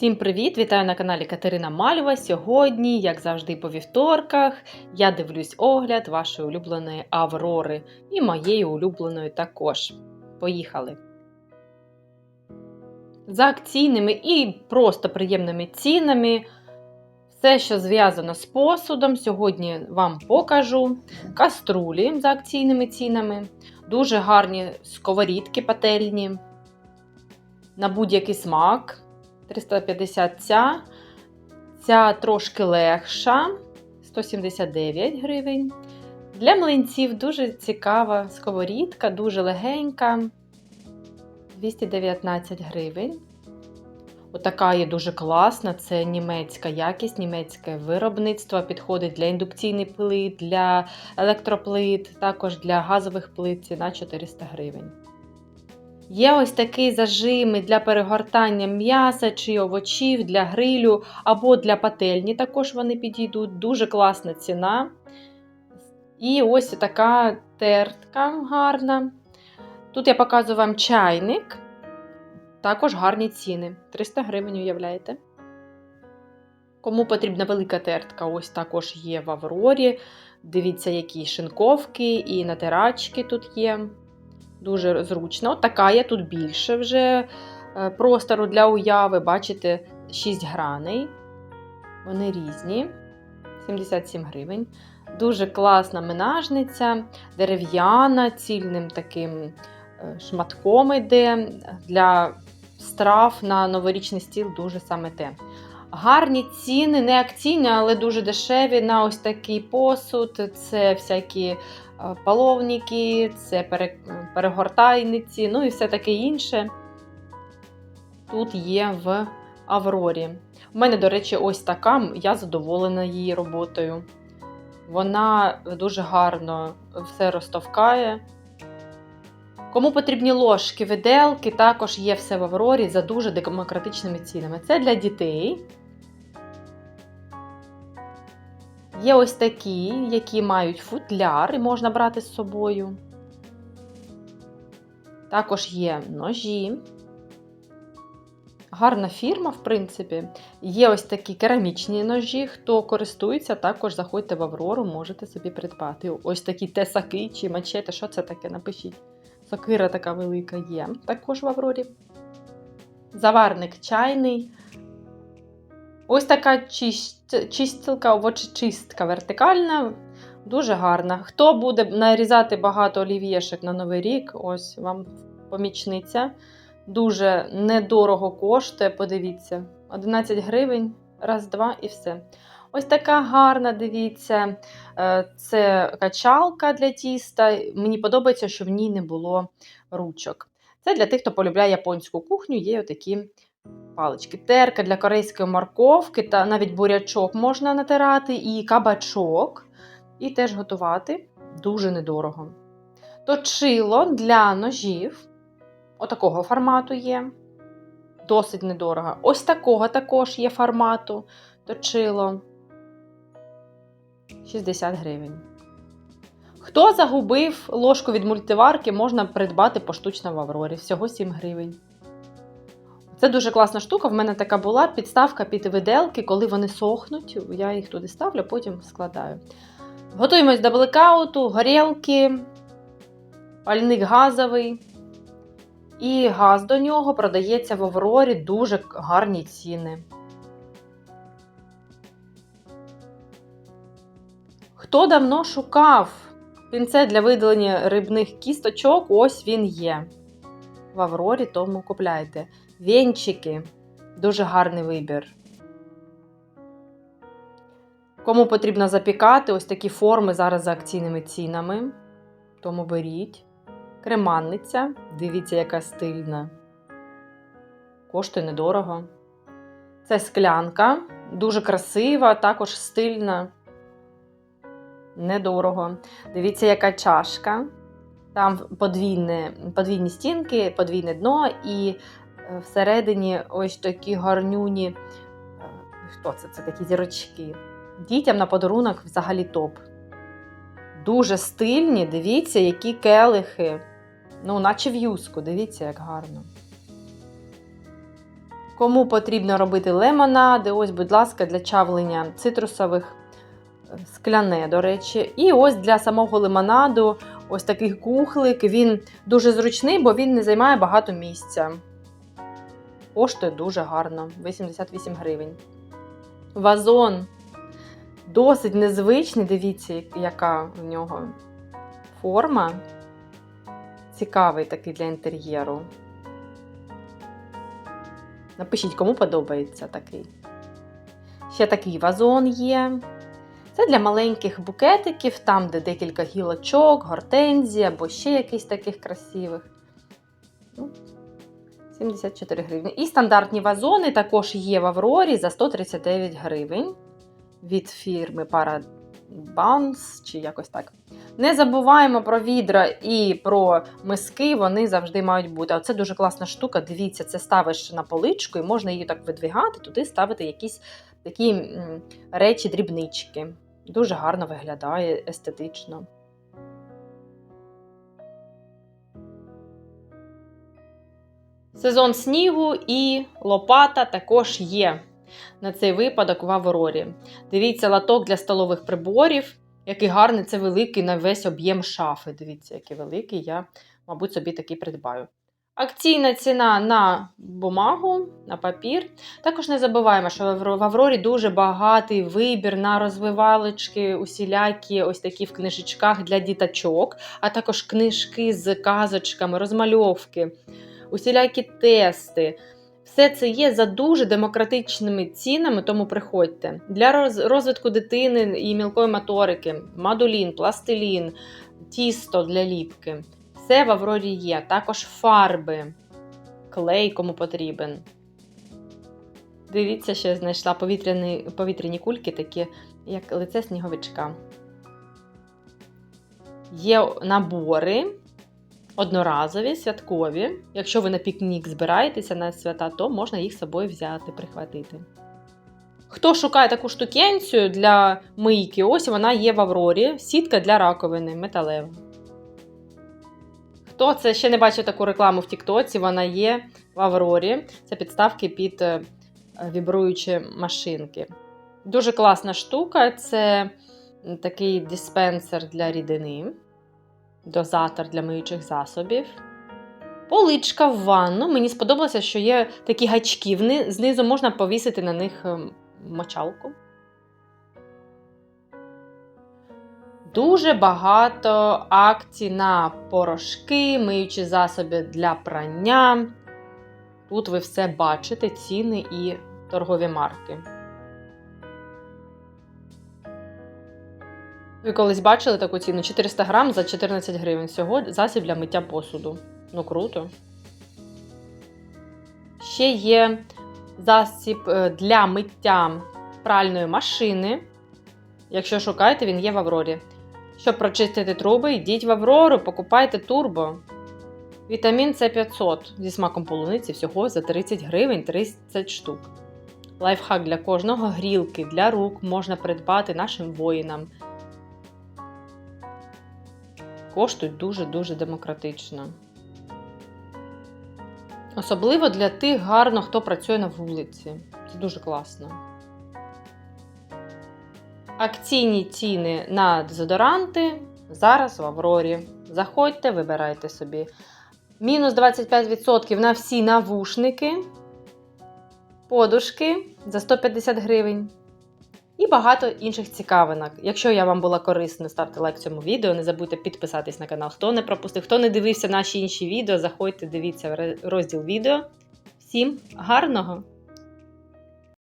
Всім привіт! Вітаю на каналі Катерина Мальва. Сьогодні, як завжди, по вівторках, я дивлюсь огляд вашої улюбленої Аврори і моєї улюбленої також. Поїхали! За акційними і просто приємними цінами. Все, що зв'язано з посудом, сьогодні вам покажу каструлі за акційними цінами, дуже гарні сковорідки пательні, на будь-який смак. 350 ця, ця трошки легша, 179 гривень. Для млинців дуже цікава сковорідка, дуже легенька, 219 гривень. Отака є дуже класна, це німецька якість, німецьке виробництво. Підходить для індукційних плит, для електроплит, також для газових плит ціна 400 гривень. Є ось такі зажими для перегортання м'яса чи овочів для грилю або для пательні. Також вони підійдуть. Дуже класна ціна. І ось така тертка гарна. Тут я показую вам чайник. Також гарні ціни. 300 гривень, уявляєте? Кому потрібна велика тертка, ось також є в Аврорі. Дивіться, які шинковки і натирачки тут є. Дуже зручно. Така є тут більше вже е, простору для уяви. Бачите, 6 граней. Вони різні. 77 гривень. Дуже класна менажниця, дерев'яна, цільним таким е, шматком йде. Для страв на новорічний стіл дуже саме те. Гарні ціни, не акційні, але дуже дешеві на ось такий посуд. Це всякі половники, це перегортайниці, ну і все таке інше. Тут є в Аврорі. У мене, до речі, ось така, я задоволена її роботою. Вона дуже гарно все розтовкає. Кому потрібні ложки, виделки, також є все в Аврорі за дуже демократичними цінами. Це для дітей. Є ось такі, які мають футляр і можна брати з собою. Також є ножі. Гарна фірма, в принципі. Є ось такі керамічні ножі. Хто користується, також заходьте в Аврору, можете собі придбати. Ось такі тесаки чи мачети. Що це таке? Напишіть. Сокира така велика є. Також в Аврорі. Заварник чайний. Ось така чистилка, овочечистка вертикальна, дуже гарна. Хто буде нарізати багато олів'єшек на Новий рік, ось вам помічниця. Дуже недорого коштує, подивіться, 11 гривень, раз, два і все. Ось така гарна, дивіться, е, це качалка для тіста. Мені подобається, що в ній не було ручок. Це для тих, хто полюбляє японську кухню, є отакі палички. Терка для корейської морковки та навіть бурячок можна натирати, і кабачок, і теж готувати дуже недорого. Точило для ножів, отакого формату є. Досить недорого. Ось такого також є формату точило 60 гривень. Хто загубив ложку від мультиварки, можна придбати поштучно в Аврорі. Всього 7 гривень. Це дуже класна штука. В мене така була підставка під виделки, коли вони сохнуть. Я їх туди ставлю, потім складаю. Готуємось до блекауту, горілки, пальник газовий. І газ до нього продається в Аврорі дуже гарні ціни. Хто давно шукав пінцет для видалення рибних кісточок, ось він є. В Аврорі, тому купляйте. Вінчики дуже гарний вибір. Кому потрібно запікати, ось такі форми зараз за акційними цінами. Тому беріть. Креманниця, дивіться, яка стильна. Коштує недорого. Це склянка, дуже красива, також стильна. Недорого. Дивіться, яка чашка. Там подвійне, подвійні стінки, подвійне дно і всередині ось такі гарнюні. Е, хто це? Це такі зірочки. Дітям на подарунок взагалі топ. Дуже стильні, дивіться, які келихи. Ну, наче в юску, дивіться, як гарно. Кому потрібно робити лемонади, ось, будь ласка, для чавлення цитрусових е, скляне, до речі. І ось для самого лимонаду ось такий кухлик. Він дуже зручний, бо він не займає багато місця. Коштує дуже гарно 88 гривень. Вазон досить незвичний. Дивіться, яка в нього форма. Цікавий такий для інтер'єру. Напишіть, кому подобається такий. Ще такий вазон є. Це для маленьких букетиків, там, де декілька гілочок, гортензія або ще якийсь таких красивих. Ну, 74 гривні. І стандартні вазони також є в Аврорі за 139 гривень від фірми Parabans чи якось так. Не забуваємо про відра і про миски, вони завжди мають бути. А це дуже класна штука. Дивіться, це ставиш на поличку і можна її так видвигати, туди ставити якісь такі речі, дрібнички. Дуже гарно виглядає естетично. Сезон снігу і лопата також є на цей випадок в Аврорі. Дивіться, латок для столових приборів. Який гарний, це великий на весь об'єм шафи. Дивіться, який великий, я, мабуть, собі такий придбаю. Акційна ціна на бумагу, на папір. Також не забуваємо, що в Аврорі дуже багатий вибір на розвивалочки, усілякі, ось такі в книжечках для діточок, а також книжки з казочками, розмальовки, усілякі тести. Все це є за дуже демократичними цінами, тому приходьте. Для розвитку дитини і мілкої моторики, мадулін, пластилін, тісто для ліпки. Все в Аврорі є. Також фарби, клей, кому потрібен. Дивіться, що я знайшла повітряні, повітряні кульки, такі, як лице сніговичка. Є набори одноразові, святкові. Якщо ви на пікнік збираєтеся на свята, то можна їх з собою взяти, прихватити. Хто шукає таку штукенцію для мийки, ось вона є в Аврорі. Сітка для раковини металева. Хто це ще не бачив таку рекламу в Тіктоці, вона є в Аврорі. Це підставки під е, вібруючі машинки. Дуже класна штука. Це такий диспенсер для рідини дозатор для миючих засобів. Поличка в ванну. Мені сподобалося, що є такі гачки. Знизу можна повісити на них ем, мочалку. Дуже багато акцій на порошки, миючі засоби для прання. Тут ви все бачите, ціни і торгові марки. Ви колись бачили таку ціну? 400 грам за 14 гривень. Всього засіб для миття посуду. Ну круто. Ще є засіб е, для миття пральної машини. Якщо шукаєте, він є в Аврорі. Щоб прочистити труби, йдіть в Аврору, покупайте турбо. Вітамін С 500 зі смаком полуниці всього за 30 гривень 30 штук. Лайфхак для кожного грілки для рук можна придбати нашим воїнам коштують дуже-дуже демократично. Особливо для тих гарно, хто працює на вулиці. Це дуже класно. Акційні ціни на дезодоранти зараз в Аврорі. Заходьте, вибирайте собі. Мінус 25% на всі навушники, подушки за 150 гривень. Багато інших цікавинок. Якщо я вам була корисна, ставте лайк цьому відео. Не забудьте підписатись на канал, хто не пропустив. Хто не дивився наші інші відео, заходьте, дивіться розділ відео. Всім гарного!